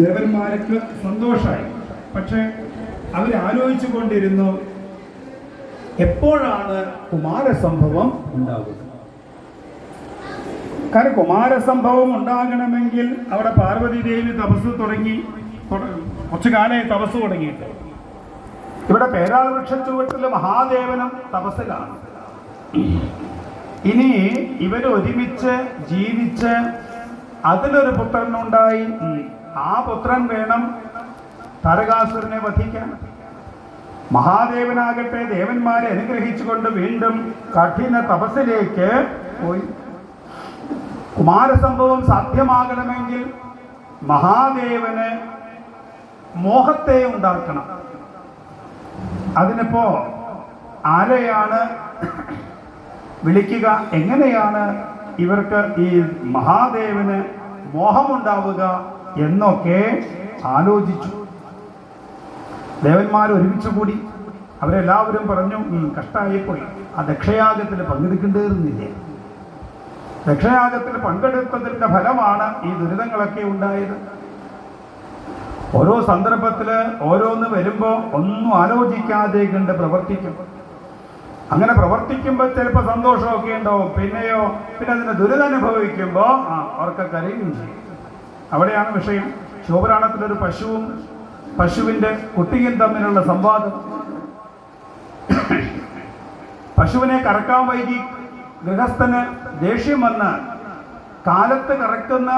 ദേവന്മാർക്ക് സന്തോഷമായി പക്ഷെ അവരാലോചിച്ചു കൊണ്ടിരുന്നു എപ്പോഴാണ് കുമാരസംഭവം ഉണ്ടാകുക കാരണം കുമാരസംഭവം ഉണ്ടാകണമെങ്കിൽ അവിടെ പാർവതി ദേവി തപസ് തുടങ്ങി കുറച്ചു കാലമായി തപസ് തുടങ്ങിയിട്ട്. ഇവിടെ പേരാൾ വൃക്ഷച്ചുവട്ടിൽ മഹാദേവനും തപസ്സിലാണ്. ഇനി ഇവർ ഒരുമിച്ച് ജീവിച്ച് അതിലൊരു പുത്രനുണ്ടായി. ആ പുത്രൻ വേണം താരകാസുരനെ വധിക്കാൻ. മഹാദേവനാകട്ടെ ദേവന്മാരെ അനുഗ്രഹിച്ചുകൊണ്ട് വീണ്ടും കഠിന തപസ്സിലേക്ക് പോയി. കുമാരസംഭവം സാധ്യമാകണമെങ്കിൽ മഹാദേവന് മോഹത്തെ ഉണ്ടാക്കണം. അതിനിപ്പോ ആരെയാണ് വിളിക്കുക എങ്ങനെയാണ് ഇവർക്ക് ഈ മഹാദേവന് മോഹമുണ്ടാവുക എന്നൊക്കെ ആലോചിച്ചു. ദേവന്മാർ ഒരുമിച്ച് കൂടി അവരെല്ലാവരും പറഞ്ഞു കഷ്ടമായിപ്പോയി ആ ദക്ഷയാഗത്തിൽ പങ്കെടുക്കേണ്ടിയിരുന്നില്ലേ? ദക്ഷയാഗത്തിൽ പങ്കെടുത്തതിന്റെ ഫലമാണ് ഈ ദുരിതങ്ങളൊക്കെ ഉണ്ടായത്. ഓരോ സന്ദർഭത്തിൽ ഓരോന്ന് വരുമ്പോൾ ഒന്നും ആലോചിക്കാതെ കണ്ട് പ്രവർത്തിക്കും. അങ്ങനെ പ്രവർത്തിക്കുമ്പോൾ ചിലപ്പോൾ സന്തോഷമൊക്കെ ഉണ്ടാവും. പിന്നെയോ പിന്നെ അതിന് ദുരിതം അനുഭവിക്കുമ്പോൾ ആ അവർക്കൊക്കെ അറിയുകയും ചെയ്യും. അവിടെയാണ് വിഷയം. ശിവപുരാണത്തിലൊരു പശുവും പശുവിന്റെ കുട്ടിയും തമ്മിലുള്ള സംവാദം. പശുവിനെ കറക്കാൻ വൈകി ഗൃഹസ്ഥന് ദേഷ്യം വന്ന് കാലത്ത് കറക്കുന്ന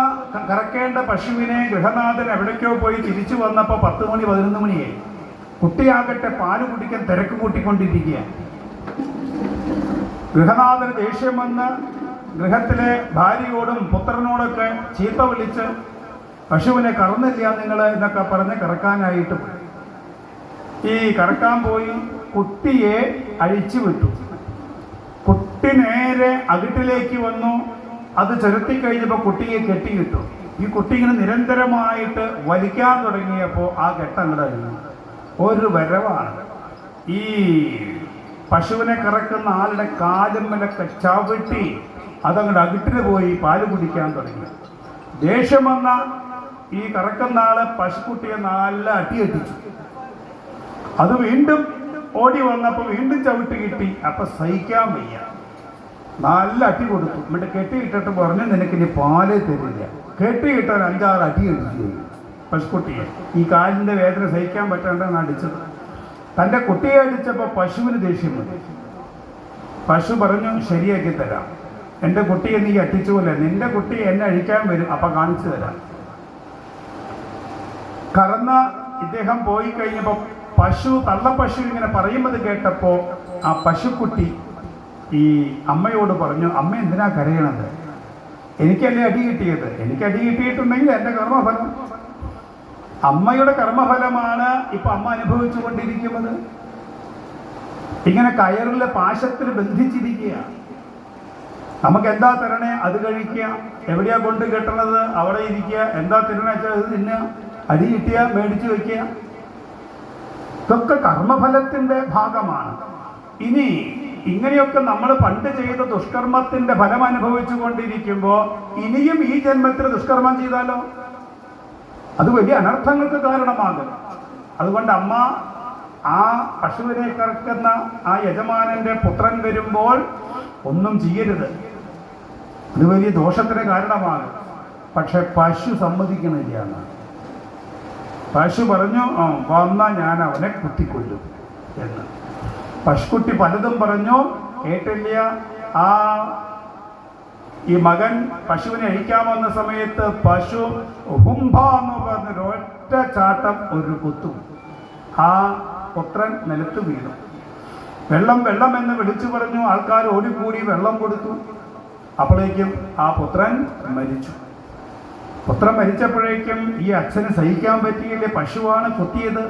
കറക്കേണ്ട പശുവിനെ ഗൃഹനാഥൻ എവിടേക്കോ പോയി തിരിച്ചു വന്നപ്പോൾ പത്ത് മണി പതിനൊന്ന് മണിയായി കുട്ടിയാകട്ടെ പാൽ കുടിക്കാൻ തിരക്ക് കൂട്ടിക്കൊണ്ടിരിക്കുക ഗൃഹനാഥന് ദേഷ്യം വന്ന് ഗൃഹത്തിലെ ഭാര്യയോടും പുത്രനോടൊക്കെ ചീത്ത വിളിച്ച് പശുവിനെ കറന്നില്ല നിങ്ങൾ എന്നൊക്കെ പറഞ്ഞ് കറക്കാനായിട്ട് ഈ കറക്കാൻ പോയി കുട്ടിയെ അഴിച്ചു വിട്ടു. കുട്ടി നേരെ അകിട്ടിലേക്ക് വന്നു. അത് ചെലുത്തി കഴിഞ്ഞപ്പോൾ കുട്ടിയെ കെട്ടിയിട്ടു. ഈ കുട്ടി ഇങ്ങനെ നിരന്തരമായിട്ട് വലിക്കാൻ തുടങ്ങിയപ്പോൾ ആ കെട്ടങ്ങടെ ഒരു വരവാണ്. ഈ പശുവിനെ കറക്കുന്ന ആളുടെ കാലുമ്മലൊക്കെ ചവിട്ടി അതങ്ങോട്ട് അകിട്ടിന് പോയി പാൽ കുടിക്കാൻ തുടങ്ങി. ദേഷ്യം വന്ന ഈ കറക്കന്നാളെ പശുക്കുട്ടിയെ നല്ല അടിയടിച്ചു അത് വീണ്ടും ഓടി വന്നപ്പോൾ വീണ്ടും ചവിട്ട് കിട്ടി. അപ്പൊ സഹിക്കാൻ വയ്യ. നല്ല അടി കൊടുത്തു. എന്നിട്ട് കെട്ടിയിട്ടിട്ട് പറഞ്ഞു നിനക്ക് ഇനി പാൽ തരില്ല. കെട്ടിയിട്ട അഞ്ചാറ് അടി അടിച്ചു പശുക്കുട്ടിയെ. ഈ കാലിന്റെ വേദന സഹിക്കാൻ പറ്റാണ്ടാണ് അടിച്ചത്. തന്റെ കുട്ടിയെ അടിച്ചപ്പോൾ പശുവിന് ദേഷ്യം വന്നു. പശു പറഞ്ഞു ശരിയാക്കി തരാം. എന്റെ കുട്ടിയെ നീ അട്ടിച്ചു പോലെ നിന്റെ കുട്ടി എന്നെ അഴിക്കാൻ വരും. അപ്പൊ കാണിച്ചു തരാം. കറന്ന ഇദ്ദേഹം പോയി കഴിഞ്ഞപ്പോൾ പശു തള്ളപ്പശു ഇങ്ങനെ പറയുന്നത് കേട്ടപ്പോൾ ആ പശുക്കുട്ടി ഈ അമ്മയോട് പറഞ്ഞു അമ്മ എന്തിനാ കരയണത്? എനിക്കല്ലേ അടി കിട്ടിയത്? എനിക്ക് അടി കിട്ടിയിട്ടുണ്ടെങ്കിൽ എന്റെ കർമ്മഫലം. അമ്മയുടെ കർമ്മഫലമാണ് ഇപ്പൊ അമ്മ അനുഭവിച്ചു കൊണ്ടിരിക്കുന്നത് ഇങ്ങനെ കയറിലെ പാശത്തിൽ ബന്ധിച്ചിരിക്കുക നമുക്ക് എന്താ തരണേ? അത് കഴിക്കുക എവിടെയാ കൊണ്ട് കെട്ടണത്? അവിടെ ഇരിക്കുക. എന്താ തരണേ വെച്ചാൽ അത് തിന്നുക. അടി കിട്ടിയ മേടിച്ചു വയ്ക്കുക ഇതൊക്കെ കർമ്മഫലത്തിന്റെ ഭാഗമാണ്. ഇനി ഇങ്ങനെയൊക്കെ നമ്മൾ പണ്ട് ചെയ്ത ദുഷ്കർമ്മത്തിന്റെ ഫലം അനുഭവിച്ചു കൊണ്ടിരിക്കുമ്പോൾ ഇനിയും ഈ ജന്മത്തിൽ ദുഷ്കർമ്മം ചെയ്താലോ? അത് വലിയ അനർത്ഥങ്ങൾക്ക് കാരണമാകും. അതുകൊണ്ട് അമ്മ ആ പശുവിനെ കറക്കുന്ന ആ യജമാനന്റെ പുത്രൻ വരുമ്പോൾ ഒന്നും ചെയ്യരുത്. അത് വലിയ ദോഷത്തിന് കാരണമാകും. പക്ഷെ പശു സമ്മതിക്കണില്ല എന്ന് പശു പറഞ്ഞു വന്ന ഞാൻ അവനെ കുത്തിക്കൊല്ലും. എന്ന്. പശുക്കുട്ടി പലതും പറഞ്ഞു കേട്ടില്ല. ആ ഈ മകൻ പശുവിനെ അഴിക്കാൻ സമയത്ത് പശു ഹുംഭ എന്ന് പറഞ്ഞൊരു ഒറ്റ ചാട്ടം ഒരു കുത്തും. ആ പുത്രൻ നിലത്ത് വീണു. വെള്ളം വെള്ളം എന്ന് വിളിച്ചു പറഞ്ഞു. ആൾക്കാർ ഓടിക്കൂടി വെള്ളം കൊടുത്തു. അപ്പോഴേക്കും ആ പുത്രൻ മരിച്ചു. പുത്രൻ മരിച്ചപ്പോഴേക്കും ഈ അച്ഛന് സഹിക്കാൻ പറ്റിയില്ല. പശുവാണ് കുത്തിയത്.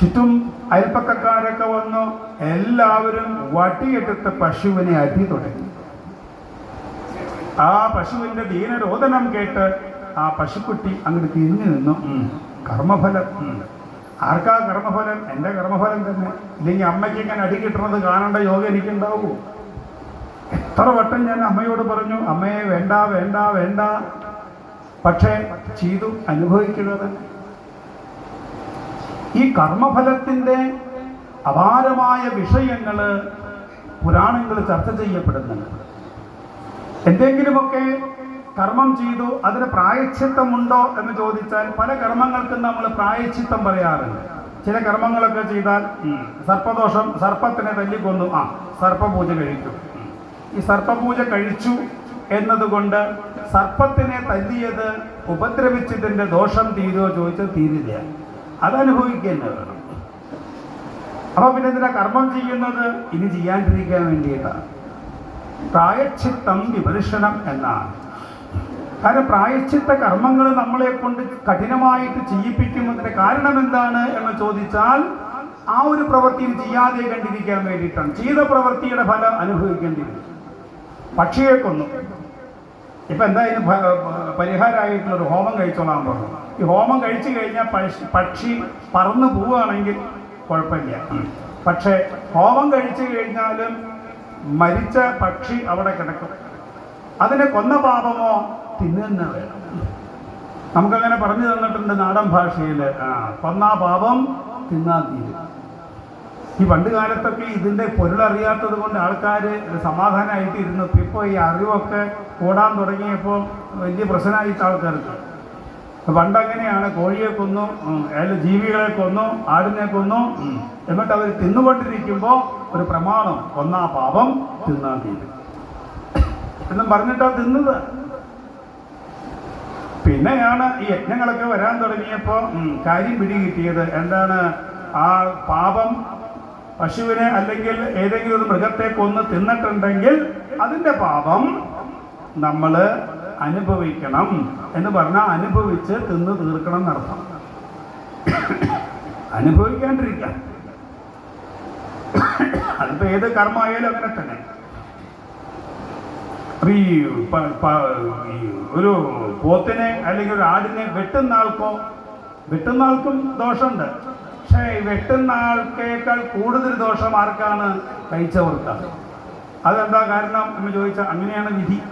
ചുറ്റും അയൽപ്പക്കക്കാരൊക്കെ വന്നു. എല്ലാവരും വട്ടിയെടുത്ത് പശുവിനെ അടി തുടങ്ങി. ആ പശുവിന്റെ ദീനരോദനം കേട്ട് ആ പശുക്കുട്ടി അങ്ങോട്ട് തിരിഞ്ഞു നിന്നു. കർമ്മഫലം. ആർക്കാ കർമ്മഫലം? എന്റെ കർമ്മഫലം തന്നെ. ഇല്ലെങ്കിൽ അമ്മയ്ക്ക് ഇങ്ങനെ അടി കിട്ടുന്നത് കാണേണ്ട യോഗ എനിക്കുണ്ടാവൂ. എത്ര വട്ടം ഞാൻ അമ്മയോട് പറഞ്ഞു അമ്മയെ വേണ്ട വേണ്ട വേണ്ട. പക്ഷേ ചെയ്തു അനുഭവിക്കുന്നത് ഈ കർമ്മഫലത്തിന്റെ അപാരമായ വിഷയങ്ങൾ പുരാണങ്ങൾ ചർച്ച ചെയ്യപ്പെടുന്നുണ്ട് എന്തെങ്കിലുമൊക്കെ കർമ്മം ചെയ്തു അതിന് പ്രായച്ചിത്തമുണ്ടോ എന്ന് ചോദിച്ചാൽ പല കർമ്മങ്ങൾക്കും നമ്മൾ പ്രായച്ചിത്തം പറയാറുണ്ട് ചില കർമ്മങ്ങളൊക്കെ ചെയ്താൽ സർപ്പദോഷം സർപ്പത്തിനെ തല്ലിക്കൊന്നു ആ സർപ്പപൂജ കഴിച്ചു. ഈ സർപ്പപൂജ കഴിച്ചു എന്നതുകൊണ്ട് സർപ്പത്തിനെ തല്ലിയത് ഉപദ്രവിച്ചതിന്റെ ദോഷം തീരുമോ ചോദിച്ചാൽ തീരില്ല. അതനുഭവിക്കുക വേണം അപ്പൊ പിന്നെ എന്തിനാ കർമ്മം ചെയ്യുന്നത് ഇനി ചെയ്യാണ്ടിരിക്കാൻ വേണ്ടിയിട്ടാണ്. പ്രായച്ചിത്തം വിപരിഷണം എന്നാണ്. കാരണം പ്രായച്ചിത്ത കർമ്മങ്ങൾ നമ്മളെ കൊണ്ട് കഠിനമായിട്ട് ചെയ്യിപ്പിക്കുന്നതിന്റെ കാരണം എന്താണ് എന്ന് ചോദിച്ചാൽ ആ ഒരു പ്രവൃത്തിയും ചെയ്യാതെ കണ്ടിരിക്കാൻ വേണ്ടിയിട്ടാണ്. ചെയ്ത പ്രവൃത്തിയുടെ ഫലം അനുഭവിക്കേണ്ടി വരും പക്ഷിയെ കൊന്നു. ഇപ്പൊ എന്താ ഇതിന് പരിഹാരമായിട്ടുള്ളൊരു ഹോമം കഴിച്ചോളാൻ പറഞ്ഞു. ഈ ഹോമം കഴിച്ചു കഴിഞ്ഞാൽ പക്ഷി പക്ഷി പറന്നു പോവുകയാണെങ്കിൽ കുഴപ്പമില്ല. പക്ഷേ ഹോമം കഴിച്ചു കഴിഞ്ഞാലും മരിച്ച പക്ഷി അവിടെ കിടക്കും. അതിനെ കൊന്ന പാപമോ തിന്നുന്ന വേണം. നമുക്കങ്ങനെ പറഞ്ഞു തന്നിട്ടുണ്ട് നാടൻ ഭാഷയിൽ ആ കൊന്നാ പാപം തിന്നാ തീരും. ഈ പണ്ട് കാലത്തൊക്കെ ഇതിന്റെ പൊരുളറിയാത്തത് കൊണ്ട് ആൾക്കാർ സമാധാനമായിട്ട് ഇരുന്നു. ഇപ്പോൾ ഈ അറിവൊക്കെ കൂടാൻ തുടങ്ങിയപ്പോൾ വലിയ പ്രശ്നമായിട്ട് ആൾക്കാർക്ക്. പണ്ടങ്ങനെയാണ് കോഴിയെ കൊന്നു അയാൾ ജീവികളെ കൊന്നു ആടിനെ കൊന്നു. എന്നിട്ട് അവർ തിന്നുകൊണ്ടിരിക്കുമ്പോൾ ഒരു പ്രമാണം കൊന്നാ പാപം തിന്നാൻ തീരും എന്നും പറഞ്ഞിട്ടാ തിന്നത് പിന്നെയാണ് ഈ യജ്ഞങ്ങളൊക്കെ വരാൻ തുടങ്ങിയപ്പോൾ കാര്യം കാര്യം പിടികിട്ടിയത്. എന്താണ്? ആ പാപം പശുവിനെ അല്ലെങ്കിൽ ഏതെങ്കിലും ഒരു മൃഗത്തെ കൊന്ന് തിന്നിട്ടുണ്ടെങ്കിൽ അതിന്റെ പാപം നമ്മൾ അനുഭവിക്കണം എന്ന് പറഞ്ഞാൽ അനുഭവിച്ച് തിന്ന് തീർക്കണം എന്നർത്ഥം അനുഭവിക്കാണ്ടിരിക്കാം അതിപ്പോ ഏത് കർമ്മമായാലും അങ്ങനെ തന്നെ. ഒരു പോത്തിനെ അല്ലെങ്കിൽ ഒരു ആടിനെ വെട്ടുന്ന ആൾക്കോ വെട്ടുന്ന ആൾക്കും ദോഷമുണ്ട്. പക്ഷേ വെട്ടുന്ന ആൾക്കേക്കാൾ കൂടുതൽ ദോഷം ആർക്കാണ് കഴിച്ചവർക്കാണ് അതെന്താ കാരണം എന്ന് ചോദിച്ചാൽ അങ്ങനെയാണ് വിധി.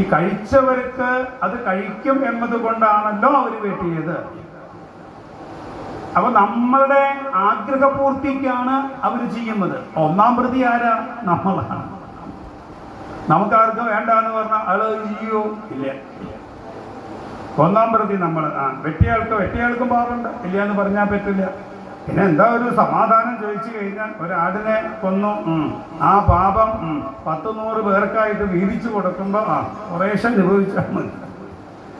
ഈ കഴിച്ചവർക്ക് അത് കഴിക്കും എന്നതുകൊണ്ടാണല്ലോ അവർ വെട്ടിയത്. അപ്പൊ നമ്മളുടെ ആഗ്രഹപൂർത്തിക്കാണ് അവർ ചെയ്യുന്നത്. ഒന്നാം പ്രതി ആരാ? നമ്മളാണ്. നമുക്കാർക്ക് വേണ്ട എന്ന് പറഞ്ഞാൽ അത് ചെയ്യോ. ഇല്ല. ഒന്നാം പ്രതി നമ്മൾ ആ വെട്ടിയാൾക്ക് വെട്ടിയാൾക്കും പാറുണ്ട് ഇല്ല എന്ന് പറഞ്ഞാൽ പറ്റില്ല. പിന്നെ എന്താ ഒരു സമാധാനം ചോദിച്ചു കഴിഞ്ഞാൽ ഒരാടിനെ കൊന്നു. ആ പാപം പത്ത് നൂറ് പേർക്കായിട്ട് വീതിച്ചു കൊടുക്കുമ്പോൾ ആ കുറേശ്ശെ അനുഭവിച്ചാൽ മതി.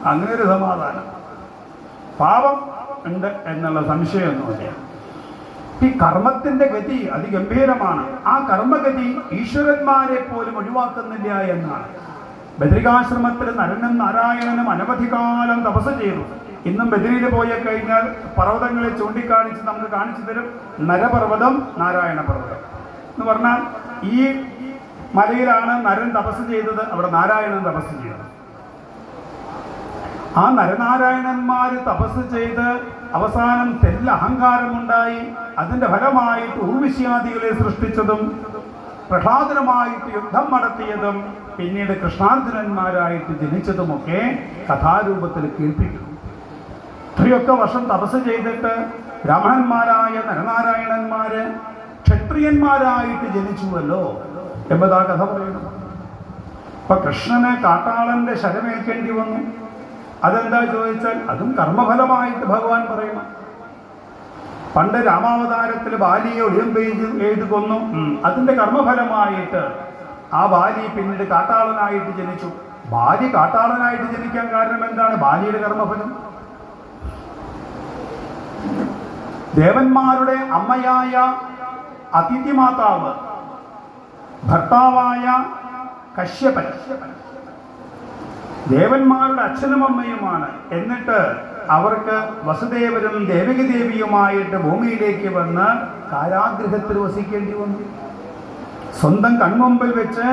അങ്ങനെ ഒരു സമാധാനം. പാപം ഉണ്ട് എന്നുള്ള സംശയമൊന്നുമില്ല ഈ കർമ്മത്തിന്റെ ഗതി അതിഗംഭീരമാണ്. ആ കർമ്മഗതി ഈശ്വരന്മാരെ പോലും ഒഴിവാക്കുന്നില്ല എന്നാണ്. ബദ്രികാശ്രമത്തിൽ നരനും നാരായണനും അനവധി കാലം തപസ് ചെയ്തു ഇന്നും ബദ്രിയിൽ പോയി കഴിഞ്ഞാൽ പർവതങ്ങളെ ചൂണ്ടിക്കാണിച്ച് നമുക്ക് കാണിച്ചു തരും. നരപർവതം നാരായണ പർവതം. എന്ന് പറഞ്ഞാൽ ഈ മലയിലാണ് നരൻ തപസ് ചെയ്തത്. അവിടെ നാരായണൻ തപസ് ചെയ്തത് ആ നരനാരായണന്മാർ തപസ് ചെയ്ത് അവസാനം തെല്ല അഹങ്കാരമുണ്ടായി അതിന്റെ ഫലമായിട്ട് ഉൾവിശ്യാദികളെ സൃഷ്ടിച്ചതും പ്രഹ്ലാദനമായിട്ട് യുദ്ധം നടത്തിയതും പിന്നീട് കൃഷ്ണാർജുനന്മാരായിട്ട് ജനിച്ചതുമൊക്കെ കഥാരൂപത്തിൽ കേൾപ്പിക്കും. ഇത്രയൊക്കെ വർഷം തപസ് ചെയ്തിട്ട് ബ്രാഹ്മണന്മാരായ നരനാരായണന്മാര് ക്ഷത്രിയന്മാരായിട്ട് ജനിച്ചുവല്ലോ എന്നതാ കഥ പറയുന്നു അപ്പൊ കൃഷ്ണന് കാട്ടാളന്റെ ശരമേൽക്കേണ്ടി വന്നു. അതെന്താ ചോദിച്ചാൽ അതും കർമ്മഫലമായിട്ട് ഭഗവാൻ പറയണം പണ്ട് രാമാവതാരത്തിൽ ബാലിയെ ഒളിയമ്പെയ്ത് എഴുതി കൊന്നു. അതിന്റെ കർമ്മഫലമായിട്ട് ആ ബാലി പിന്നീട് കാട്ടാളനായിട്ട് ജനിച്ചു. ബാലി കാട്ടാളനായിട്ട് ജനിക്കാൻ കാരണം എന്താണ്? ബാലിയുടെ കർമ്മഫലം. ദേവന്മാരുടെ അമ്മയായ അതിഥി മാതാവ് ഭർത്താവായ കശ്യപൻ. ദേവന്മാരുടെ അച്ഛനും അമ്മയുമാണ്. എന്നിട്ട് അവർക്ക് വസുദേവനും ദേവകി ദേവിയുമായിട്ട് ഭൂമിയിലേക്ക് വന്ന് കാരാഗ്രഹത്തിൽ വസിക്കേണ്ടി വന്നു. സ്വന്തം കൺമുമ്പിൽ വെച്ച്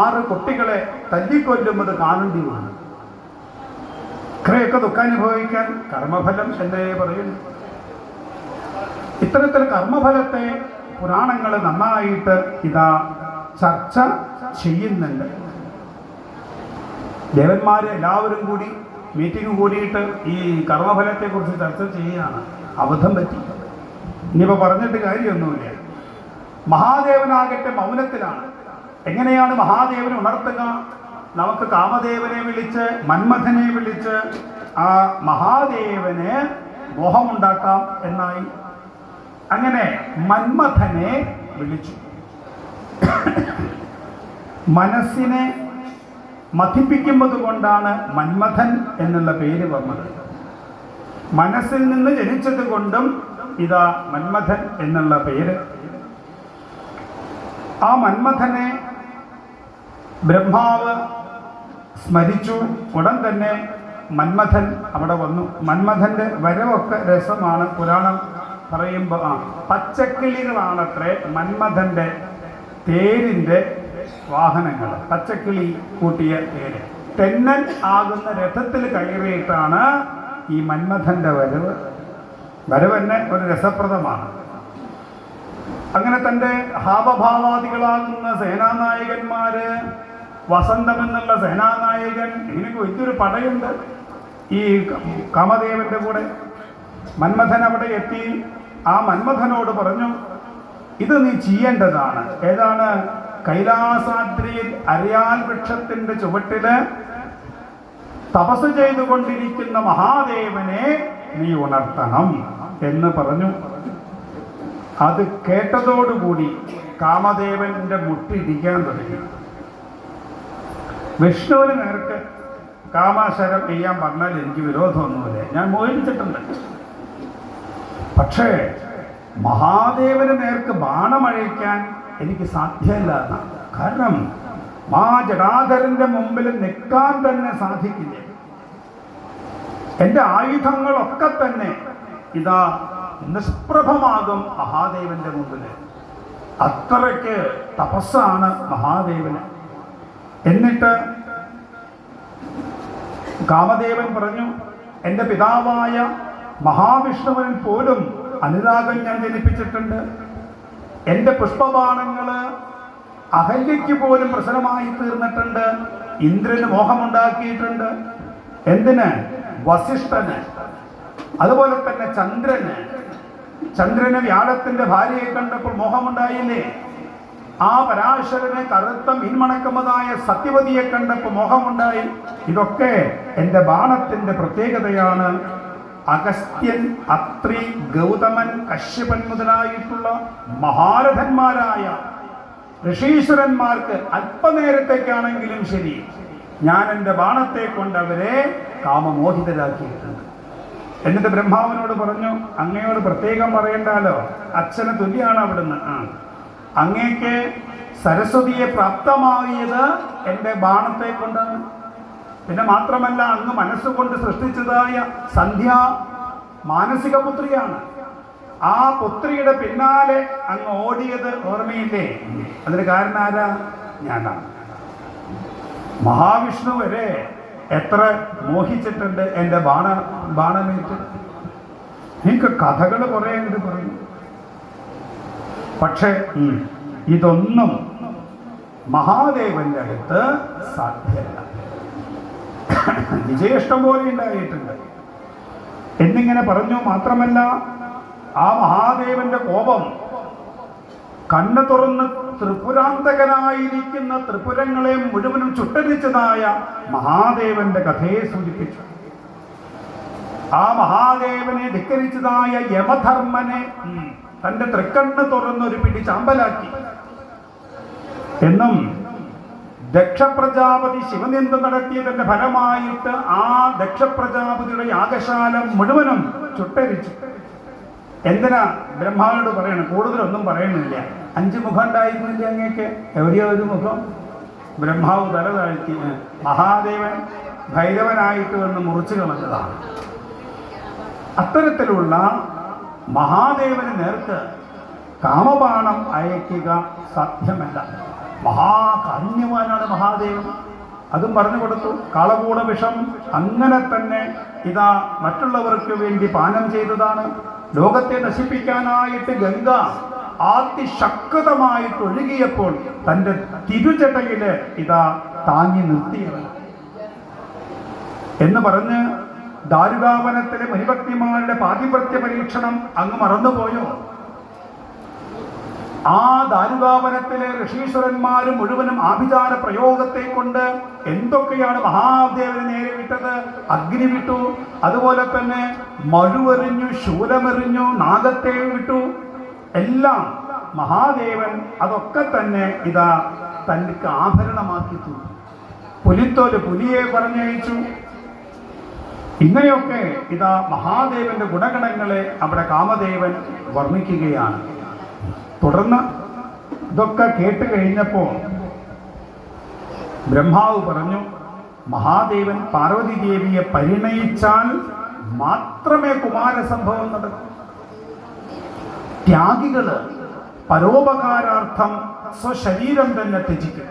ആറ് കുട്ടികളെ തല്ലിക്കൊല്ലുന്നത് കാണേണ്ടി വന്നു. ഇത്രയൊക്കെ ദുഃഖാനുഭവിക്കാൻ കർമ്മഫലം എന്നേ പറയുന്നു. ഇത്തരത്തിൽ കർമ്മഫലത്തെ പുരാണങ്ങൾ നന്നായിട്ട് ഇതാ ചർച്ച ചെയ്യുന്നുണ്ട്. ദേവന്മാർ എല്ലാവരും കൂടി മീറ്റിംഗ് കൂടിയിട്ട് ഈ കർമ്മഫലത്തെക്കുറിച്ച് ചർച്ച ചെയ്യുകയാണ്. അബദ്ധം പറ്റി. ഇനിയിപ്പോൾ പറഞ്ഞിട്ട് കാര്യമൊന്നുമില്ല. മഹാദേവനാകട്ടെ മൗനത്തിലാണ്. എങ്ങനെയാണ് മഹാദേവനെ ഉണർത്തുക? നമുക്ക് കാമദേവനെ വിളിച്ച് മന്മഥനെ വിളിച്ച് ആ മഹാദേവനെ മോഹമുണ്ടാക്കാം എന്നായി. അങ്ങനെ മന്മഥനെ വിളിച്ചു. മനസ്സിനെ മഥിപ്പിക്കുന്നത് കൊണ്ടാണ് മന്മഥൻ എന്നുള്ള പേര് വന്നത്. മനസ്സിൽ നിന്ന് ജനിച്ചത് കൊണ്ടും ഇതാ മന്മഥൻ എന്നുള്ള പേര്. ആ മന്മഥനെ ബ്രഹ്മാവ് സ്മരിച്ചു. ഉടൻ തന്നെ മന്മഥൻ അവിടെ വന്നു. മന്മഥന്റെ വരവൊക്കെ രസമാണ്. പുരാണം പറയുമ്പോൾ ആ പച്ചക്കിളികളാണത്രേ മന്മഥന്റെ തേരിന്റെ വാഹനങ്ങൾ. പച്ചക്കിളി കൂട്ടിയ പേര്. തെന്നൻ ആകുന്ന രഥത്തിൽ കയറിയിട്ടാണ് ഈ മന്മഥന്റെ വരവ്. വരവ് തന്നെ ഒരു രസപ്രദമാണ്. അങ്ങനെ തന്റെ ഹാവഭാവാദികളാകുന്ന സേനാനായകന്മാര് വസന്തം എന്നുള്ള സേനാനായകൻ ഇങ്ങനെയൊക്കെ വലിയൊരു പടയുണ്ട് ഈ കാമദേവന്റെ കൂടെ. മന്മഥൻ അവിടെ എത്തി. ആ മന്മഥനോട് പറഞ്ഞു ഇത് നീ ചെയ്യേണ്ടതാണ്. ഏതാണ്? കൈലാസാദ്രിയിൽ അരിയാൽ വൃക്ഷത്തിന്റെ ചുവട്ടിൽ തപസ് ചെയ്തുകൊണ്ടിരിക്കുന്ന മഹാദേവനെ നീ ഉണർത്തണം എന്ന് പറഞ്ഞു. അത് കേട്ടതോടുകൂടി കാമദേവന്റെ മുട്ടിരിക്കാൻ തുടങ്ങി. വിഷ്ണുവിന് നേർക്ക് കാമാശരം ചെയ്യാൻ പറഞ്ഞാൽ എനിക്ക് വിരോധമൊന്നുമില്ല. ഞാൻ മോഹിച്ചിട്ടുണ്ട്. പക്ഷേ മഹാദേവന് നേർക്ക് ബാണമഴിക്കാൻ എനിക്ക് സാധ്യമല്ല. എന്നാണ്. കാരണം മാ ജടാധരന്റെ മുമ്പിൽ നിൽക്കാൻ തന്നെ സാധിക്കില്ല? എന്റെ ആയുധങ്ങളൊക്കെ തന്നെ ഇതാ നിഷ്പ്രഭമാകും മഹാദേവന്റെ മുമ്പിൽ അത്രയ്ക്ക് തപസ്സാണ് മഹാദേവന്. എന്നിട്ട് കാമദേവൻ പറഞ്ഞു എന്റെ പിതാവായ മഹാവിഷ്ണുവിൽ പോലും അനുരാഗം ഞാൻ ജനിപ്പിച്ചിട്ടുണ്ട്. എന്റെ പുഷ്പബാണങ്ങൾ അഹല്യയ്ക്ക് പോലും പ്രശ്നമായി തീർന്നിട്ടുണ്ട്. ഇന്ദ്രന് മോഹമുണ്ടാക്കിയിട്ടുണ്ട്. എന്തിന്? വസിഷ്ഠന്. അതുപോലെ തന്നെ ചന്ദ്രന്. ചന്ദ്രന് വ്യാഴത്തിന്റെ ഭാര്യയെ കണ്ടപ്പോൾ മോഹമുണ്ടായില്ലേ? ആ പരാശരനെ കറുത്ത മീൻമണക്കമതായ സത്യവതിയെ കണ്ടപ്പോൾ മോഹമുണ്ടായി. ഇതൊക്കെ എന്റെ ബാണത്തിന്റെ പ്രത്യേകതയാണ്. അഗസ്ത്യൻ അത്രി ഗൗതമൻ കശ്യപൻ മുതലായിട്ടുള്ള മഹാരഥന്മാരായ ഋഷീശ്വരന്മാർക്ക് അല്പനേരത്തേക്കാണെങ്കിലും ശരി. ഞാൻ എന്റെ ബാണത്തെ കൊണ്ട് അവരെ കാമമോഹിതരാക്കിയിട്ടുണ്ട്. എന്നിട്ട് ബ്രഹ്മാവിനോട് പറഞ്ഞു അങ്ങയോട് പ്രത്യേകം പറയണ്ടാലോ? അച്ഛന് തുല്യാണ് അവിടുന്ന്. ആ. അങ്ങേക്ക് സരസ്വതിയെ പ്രാപ്തമാകിയത് എന്റെ ബാണത്തെ കൊണ്ടാണ്. പിന്നെ മാത്രമല്ല അങ്ങ് മനസ്സുകൊണ്ട് സൃഷ്ടിച്ചതായ സന്ധ്യ മാനസിക പുത്രിയാണ് ആ പുത്രിയുടെ പിന്നാലെ അങ്ങ് ഓടിയത് ഓർമ്മയില്ലേ? അതിന് കാരണം ആരാ? ഞാനാണ്. മഹാവിഷ്ണു വരെ എത്ര മോഹിച്ചിട്ടുണ്ട് എന്റെ ബാണ ബാണമേറ്റ്. എനിക്ക് കഥകൾ കുറേ ഉണ്ട് പറയും. പക്ഷേ ഇതൊന്നും മഹാദേവന്റെ അടുത്ത് സാധ്യമല്ല. വിജയിഷ്ടം പോലെ ഉണ്ടായിട്ടുണ്ട്. എന്നിങ്ങനെ പറഞ്ഞു മാത്രമല്ല ആ മഹാദേവന്റെ കോപം കണ്ണു തുറന്ന് ത്രിപുരാന്തകനായിരിക്കുന്ന ത്രിപുരങ്ങളെ മുഴുവനും ചുട്ടരിച്ചതായ മഹാദേവന്റെ കഥയെ സൂചിപ്പിച്ചു. ആ മഹാദേവനെ ധിക്കരിച്ചതായ യമധർമ്മനെ തന്റെ തൃക്കണ്ണ് തുറന്നൊരു പിടി ചാമ്പലാക്കി. എന്നും ദക്ഷപ്രജാപതി ശിവനിന്ദ നടത്തിയതിന്റെ ഫലമായിട്ട് ആ ദക്ഷപ്രജാപതിയുടെ യാഗശാല മുഴുവനും ചുട്ടരിച്ചു. എന്തിനാ ബ്രഹ്മാവിനോട് പറയണം? കൂടുതലൊന്നും പറയുന്നില്ല. അഞ്ച് മുഖം ഉണ്ടായിരുന്നില്ല അങ്ങേക്ക്? എവിടെയോ ഒരു മുഖം. ബ്രഹ്മാവ് തല താഴ്ത്തി മഹാദേവൻ ഭൈരവനായിട്ട് വന്ന് മുറിച്ചു കളഞ്ഞതാണ്. അത്തരത്തിലുള്ള മഹാദേവന് നേർക്ക് കാമബാണം അയക്കുക സാധ്യമല്ല. മഹാകാരുണ്യവാനാണ് മഹാദേവൻ. അതും പറഞ്ഞു കൊടുത്തു. കാളകൂട വിഷം അങ്ങനെ തന്നെ ഇതാ മറ്റുള്ളവർക്ക് വേണ്ടി പാനം ചെയ്തതാണ്. ലോകത്തെ നശിപ്പിക്കാനായിട്ട് ഗംഗ അതിശക്തമായിട്ട് ഒഴുകിയപ്പോൾ തന്റെ തിരുചട്ടയിൽ ഇതാ താങ്ങി നിർത്തിയവൻ എന്ന് പറഞ്ഞ് ദാരുകാവനത്തിലെ മരിഭക്തിമാരുടെ പാതിപത്യ പരീക്ഷണം അങ്ങ് മറന്നുപോയോ? ആ ദാരുകാവനത്തിലെ ഋഷീശ്വരന്മാർ മുഴുവനും ആഭിചാര പ്രയോഗത്തെ കൊണ്ട് എന്തൊക്കെയാണ് മഹാദേവന് നേരെ വിട്ടത്? അഗ്നി വിട്ടു. അതുപോലെ തന്നെ മഴുവെറിഞ്ഞു ശൂലമെറിഞ്ഞു നാഗത്തെ വിട്ടു. എല്ലാം മഹാദേവൻ അതൊക്കെ തന്നെ ഇതാ തനിക്ക് ആഭരണമാക്കി തീർത്തു പുലിത്തോൽ പുലിയെ പറഞ്ഞയച്ചു. ഇങ്ങനെയൊക്കെ ഇതാ മഹാദേവന്റെ ഗുണഗണങ്ങളെ അവിടെ കാമദേവൻ വർണിക്കുകയാണ്. തുടർന്ന് ഇതൊക്കെ കേട്ട് കഴിഞ്ഞപ്പോൾ ബ്രഹ്മാവ് പറഞ്ഞു മഹാദേവൻ പാർവതി ദേവിയെ പരിണയിച്ചാൽ മാത്രമേ കുമാരസംഭവം നടക്കൂ ത്യാഗികൾ പരോപകാരാർത്ഥം സ്വശരീരം തന്നെ ത്യജിക്കും.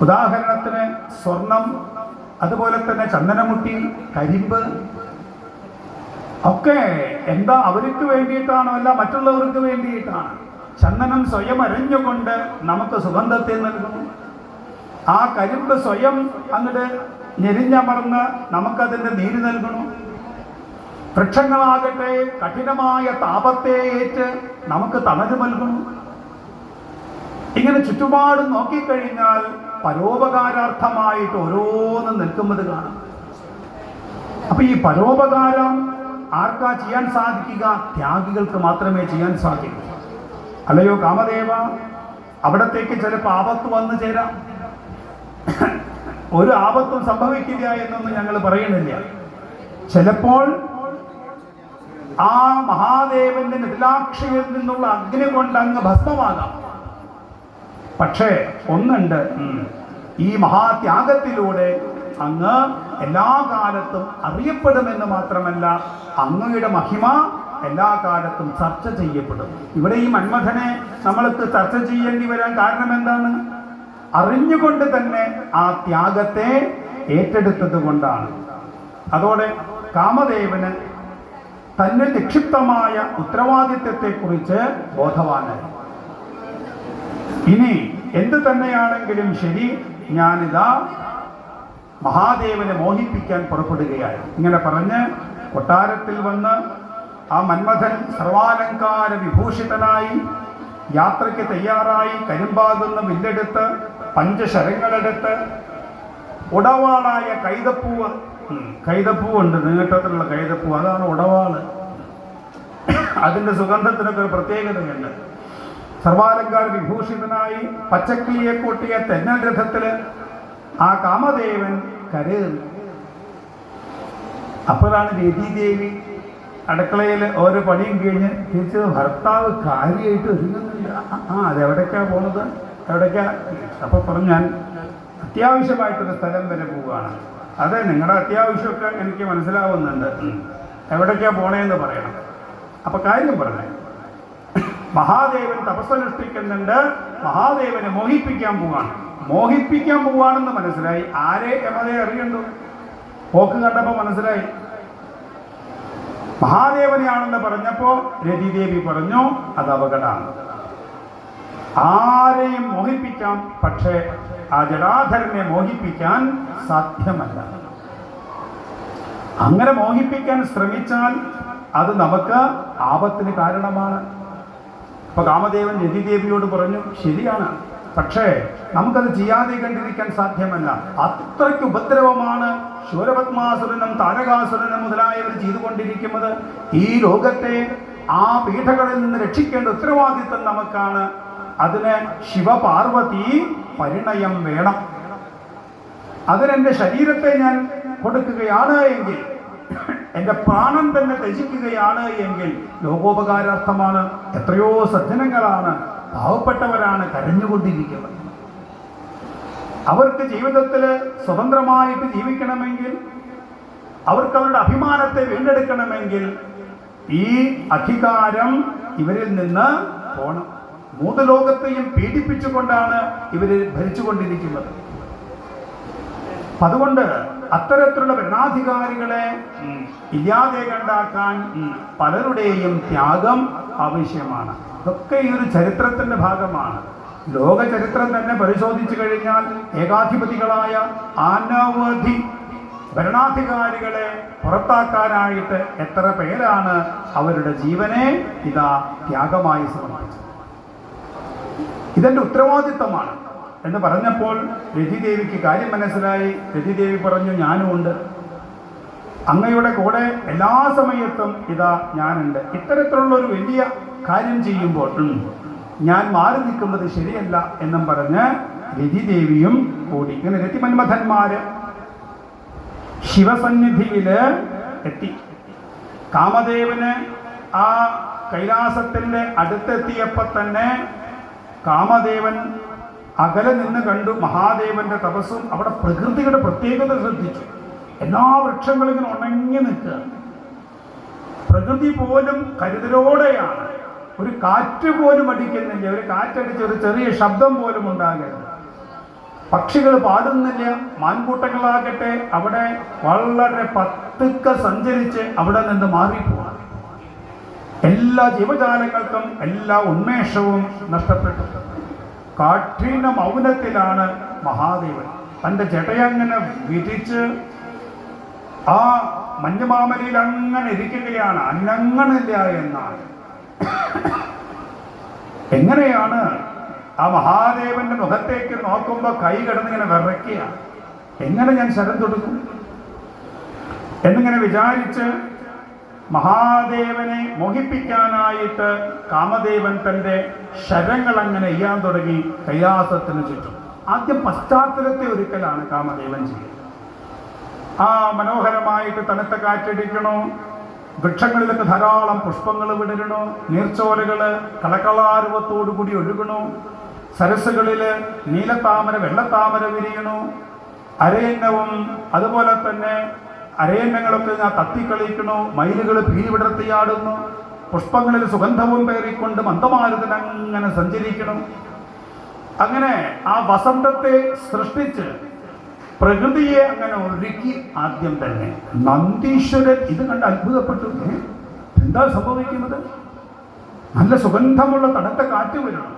ഉദാഹരണത്തിന് സ്വർണം അതുപോലെ തന്നെ ചന്ദനമുട്ടി കരിമ്പ് ഒക്കെ എന്താ അവർക്ക് വേണ്ടിയിട്ടാണോ അല്ല മറ്റുള്ളവർക്ക് വേണ്ടിയിട്ടാണ്? ചന്ദനം സ്വയം അരഞ്ഞുകൊണ്ട് നമുക്ക് സുഗന്ധത്തെ നൽകുന്നു. ആ കരിമ്പ് സ്വയം അങ്ങോട്ട് ഞെരിഞ്ഞമർന്ന് നമുക്കതിന്റെ നീര് നൽകണം വൃക്ഷങ്ങളാകട്ടെ കഠിനമായ താപത്തെ ഏറ്റ് നമുക്ക് തണൽ നൽകണം ഇങ്ങനെ ചുറ്റുപാടും നോക്കിക്കഴിഞ്ഞാൽ പരോപകാരാർത്ഥമായിട്ട് ഓരോന്നും നിൽക്കുന്നത് കാണാം. അപ്പൊ ഈ പരോപകാരം ആർക്കാ ചെയ്യാൻ സാധിക്കുക? ത്യാഗികൾക്ക് മാത്രമേ ചെയ്യാൻ സാധിക്കൂ. അല്ലയോ കാമദേവ? അവിടത്തേക്ക് ചിലപ്പോൾ ആപത്ത് വന്നു ചേരാം. ഒരു ആപത്തും സംഭവിക്കില്ല എന്നൊന്നും ഞങ്ങൾ പറയുന്നില്ല. ചിലപ്പോൾ ആ മഹാദേവന്റെ നിലാക്ഷയിൽ നിന്നുള്ള അഗ്നി കൊണ്ട് അങ്ങ് ഭസ്മമാകാം. പക്ഷേ ഒന്നുണ്ട്. ഈ മഹാത്യാഗത്തിലൂടെ അങ്ങ് എല്ലാ കാലത്തും അറിയപ്പെടുമെന്ന് മാത്രമല്ല അങ്ങയുടെ മഹിമ എല്ലാ കാലത്തും ചർച്ച ചെയ്യപ്പെടും. ഇവിടെ ഈ മന്മഥനെ നമ്മൾക്ക് ചർച്ച ചെയ്യേണ്ടി വരാൻ കാരണം എന്താണ്? അറിഞ്ഞുകൊണ്ട് തന്നെ ആ ത്യാഗത്തെ ഏറ്റെടുത്തത് കൊണ്ടാണ്. അതോടെ കാമദേവന് തന്റെ നിക്ഷിപ്തമായ ഉത്തരവാദിത്വത്തെക്കുറിച്ച് ബോധവാനായി. ഇനി എന്ത് തന്നെയാണെങ്കിലും ശരി ഞാനിതാ മഹാദേവനെ മോഹിപ്പിക്കാൻ പുറപ്പെടുകയായി ഇങ്ങനെ പറഞ്ഞ് കൊട്ടാരത്തിൽ വന്ന് ആ മന്മഥൻ സർവാലങ്കാര വിഭൂഷിതനായി യാത്രയ്ക്ക് തയ്യാറായി കരിമ്പാകുന്ന വില്ലെടുത്ത് പഞ്ചശരങ്ങളെടുത്ത് ഉടവാളായ കൈതപ്പൂവ് കൈതപ്പൂവ് കൈതപ്പൂവുണ്ട് നീട്ടത്തിലുള്ള കൈതപ്പൂ അതാണ് ഉടവാൾ. അതിന്റെ സുഗന്ധത്തിനൊക്കെ ഒരു പ്രത്യേകതയുണ്ട്. സർവാലങ്കാര വിഭൂഷിതനായി പച്ചക്കിളിയെ കൂട്ടിയ തെന്നൽ രഥത്തിൽ ആ കാമദേവൻ കരയുന്നു. അപ്പോഴാണ് രതിദേവി അടുക്കളയിൽ ഓരോ പണിയും കഴിഞ്ഞ് തിരിച്ച് ഭർത്താവ് കാര്യമായിട്ട് ഒരുങ്ങുന്നില്ല ആ, അതെവിടേക്കാണ് അതെവിടേക്കാ പോണത്? എവിടേക്കാ? അപ്പോൾ പറഞ്ഞു ഞാൻ അത്യാവശ്യമായിട്ടൊരു സ്ഥലം വരെ പോവുകയാണ്. അതെ നിങ്ങളുടെ അത്യാവശ്യമൊക്കെ എനിക്ക് മനസ്സിലാവുന്നുണ്ട്. എവിടേക്കാണ് എവിടേക്കാ പോണേന്ന് പറയണം. അപ്പോൾ കാര്യം പറഞ്ഞേ മഹാദേവൻ തപസ്സനുഷ്ഠിക്കുന്നുണ്ട് മഹാദേവനെ മോഹിപ്പിക്കാൻ പോവാണ്. മോഹിപ്പിക്കാൻ പോവാണെന്ന് മനസ്സിലായി. ആരെ യമതയെ അറിയണ്ടു? പോക്ക് കണ്ടപ്പോ മനസ്സിലായി. മഹാദേവനെയാണെന്ന് പറഞ്ഞപ്പോ രതിദേവി പറഞ്ഞു അത് അപകടമാണ്. ആരെയും മോഹിപ്പിക്കാം? പക്ഷേ ആ ജടാധരനെ മോഹിപ്പിക്കാൻ സാധ്യമല്ല. അങ്ങനെ മോഹിപ്പിക്കാൻ ശ്രമിച്ചാൽ അത് നമുക്ക് ആപത്തിന് കാരണമാണ്. അപ്പൊ കാമദേവൻ രതിദേവിയോട് പറഞ്ഞു ശരിയാണ്. പക്ഷേ നമുക്കത് ചെയ്യാതെ കണ്ടിരിക്കാൻ സാധ്യമല്ല. അത്രയ്ക്ക് ഉപദ്രവമാണ് ശൂരപത്മാസുരനും താരകാസുരനും മുതലായവർ ചെയ്തുകൊണ്ടിരിക്കുന്നത്. ഈ ലോകത്തെ ആ പീഠകളിൽ നിന്ന് രക്ഷിക്കേണ്ട ഉത്തരവാദിത്വം നമുക്കാണ്. അതിന് ശിവപാർവതി പരിണയം വേണം. അതിനെന്റെ ശരീരത്തെ ഞാൻ കൊടുക്കുകയാണ് എങ്കിൽ എന്റെ പ്രാണൻ തന്നെ ത്യജിക്കുകയാണ് എങ്കിൽ ലോകോപകാരാർത്ഥമാണ്. എത്രയോ സജ്ജനങ്ങളാണ്. പാവപ്പെട്ടവരാണ് കരഞ്ഞുകൊണ്ടിരിക്കുന്നത്. അവർക്ക് ജീവിതത്തിൽ സ്വതന്ത്രമായിട്ട് ജീവിക്കണമെങ്കിൽ അവർക്ക് അവരുടെ അഭിമാനത്തെ വീണ്ടെടുക്കണമെങ്കിൽ ഈ അധികാരം ഇവരിൽ നിന്ന് പോണം. മൂന്ന് ലോകത്തെയും പീഡിപ്പിച്ചുകൊണ്ടാണ് ഇവർ ഭരിച്ചുകൊണ്ടിരിക്കുന്നത്. അതുകൊണ്ട് അത്തരത്തിലുള്ള ഭരണാധികാരികളെ ഇല്ലാതെ കണ്ടാക്കാൻ പലരുടെയും ത്യാഗം ആവശ്യമാണ്. ഇതൊക്കെ ഈ ഒരു ചരിത്രത്തിന്റെ ഭാഗമാണ്. ലോക ചരിത്രം തന്നെ പരിശോധിച്ചു കഴിഞ്ഞാൽ ഏകാധിപതികളായ അനവധി ഭരണാധികാരികളെ പുറത്താക്കാനായിട്ട് എത്ര പേരാണ് അവരുടെ ജീവനെ ഇതാ ത്യാഗമായി സമർപ്പിച്ചത് ഇതെന്റെ ഉത്തരവാദിത്തമാണ്. എന്ന് പറഞ്ഞപ്പോൾ രതിദേവിക്ക് കാര്യം മനസ്സിലായി. രതിദേവി പറഞ്ഞു ഞാനുമുണ്ട്. അങ്ങയുടെ കൂടെ എല്ലാ സമയത്തും ഇതാ ഞാനുണ്ട്. ഇത്തരത്തിലുള്ള ഒരു വലിയ കാര്യം ചെയ്യുമ്പോൾ ഞാൻ മാറി നിൽക്കുന്നത് ശരിയല്ല എന്നും പറഞ്ഞ് രതിദേവിയും കൂടി. ഇങ്ങനെ രതിമന്മഥന്മാര് ശിവസന്നിധിയിൽ എത്തി. കാമദേവന് ആ കൈലാസത്തിന്റെ അടുത്തെത്തിയപ്പോൾ തന്നെ കാമദേവൻ അകലെ നിന്ന് കണ്ടു മഹാദേവന്റെ തപസ്സും അവിടെ പ്രകൃതിയുടെ പ്രത്യേകത ശ്രദ്ധിച്ചു. എല്ലാ വൃക്ഷങ്ങളും ഇങ്ങനെ ഉണങ്ങി നിൽക്കുക. പ്രകൃതി പോലും കരുതലോടെയാണ്. ഒരു കാറ്റ് പോലും അടിക്കുന്നില്ല. ഒരു കാറ്റടിച്ച് ഒരു ചെറിയ ശബ്ദം പോലും ഉണ്ടാകരുത്. പക്ഷികൾ പാടുന്നില്ല. മാൻകൂട്ടങ്ങളാകട്ടെ അവിടെ വളരെ പത്തുക്ക സഞ്ചരിച്ച് അവിടെ നിന്ന് മാറിപ്പോവാൻ എല്ലാ ജീവജാലങ്ങൾക്കും എല്ലാ ഉന്മേഷവും നഷ്ടപ്പെട്ടു. കാഠിന മൗനത്തിലാണ് മഹാദേവൻ. തന്റെ ജടയങ്ങനെ വിരിച്ച് ആ മഞ്ഞുമാമലയിൽ അങ്ങനെ ഇരിക്കുകയാണ്. അന്നങ്ങണില്ല എന്നാണ് എങ്ങനെയാണ് ആ മഹാദേവന്റെ മുഖത്തേക്ക് നോക്കുമ്പോൾ കൈ കിടന്നിങ്ങനെ വിറയ്ക്കുക? എങ്ങനെ ഞാൻ ശരം തൊടുക്കും? എന്നിങ്ങനെ വിചാരിച്ച് മഹാദേവനെ മോഹിപ്പിക്കാനായിട്ട് കാമദേവൻ തന്റെ ശരങ്ങൾ അങ്ങനെ എയ്യാൻ തുടങ്ങി കൈലാസത്തിന് ചുറ്റും. ആദ്യം പശ്ചാത്തലത്തെ ഒരുക്കലാണ് കാമദേവൻ ചെയ്യുന്നത്. ആ മനോഹരമായിട്ട് തണുത്ത കാറ്റടിക്കണോ? വൃക്ഷങ്ങളിലൊക്കെ ധാരാളം പുഷ്പങ്ങൾ വിടരണോ? നീർച്ചോലകൾ കളകളാരവത്തോടു കൂടി ഒഴുകണോ? സരസ്സുകളിൽ നീലത്താമര വെള്ളത്താമര വിരിയണോ? അരയന്നവും അതുപോലെ തന്നെ അരയന്നങ്ങളൊക്കെ ഞാൻ തത്തിക്കളിക്കണു മയിലുകൾ പീലി വിടർത്തിയാടുന്നു പുഷ്പങ്ങളിൽ സുഗന്ധവും പേറിക്കൊണ്ട് മന്ദമാരുതൻ അങ്ങനെ സഞ്ചരിക്കണം അങ്ങനെ ആ വസന്തത്തെ സൃഷ്ടിച്ച് പ്രകൃതിയെ അങ്ങനെ ഒരുക്കി ആദ്യം തന്നെ. നന്ദീശ്വരൻ ഇത് കണ്ട് അത്ഭുതപ്പെട്ടു. എന്താ സംഭവിക്കുന്നത്? നല്ല സുഗന്ധമുള്ള തണുത്ത കാറ്റ് വരണം.